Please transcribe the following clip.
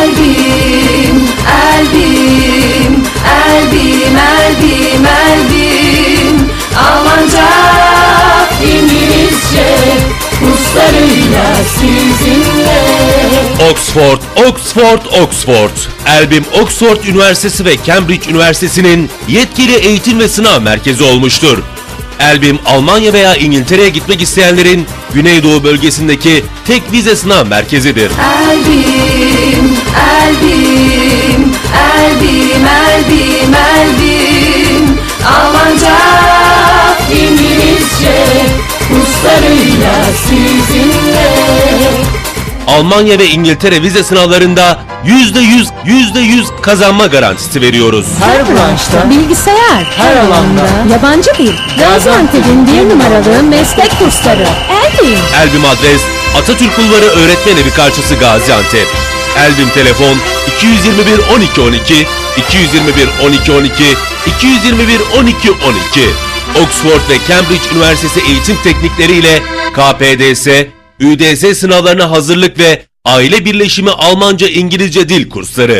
Elbim, elbim, elbim, elbim, elbim Almanca, İngilizce Kurslarıyla sizinle Oxford, Oxford, Oxford. Elbim Oxford Üniversitesi ve Cambridge Üniversitesi'nin yetkili eğitim ve sınav merkezi olmuştur. Elbim Almanya veya İngiltere'ye gitmek isteyenlerin Güneydoğu bölgesindeki tek vize sınav merkezidir. Elbim, Kurslarıyla sizinle Almanya ve İngiltere vize sınavlarında %100, %100 kazanma garantisi veriyoruz. Her branşta, Bilgisayar, her alanda yabancı dil, Gaziantep'in bir numaralı meslek kursları, Elbim. Elbim adres Atatürk Bulvarı Öğretmen Evi karşısı Gaziantep. Elbim telefon 221 12 12 221 12 12 221 12 12. Oxford ve Cambridge Üniversitesi eğitim teknikleriyle KPDS, ÜDS sınavlarına hazırlık ve aile birleşimi Almanca İngilizce dil kursları.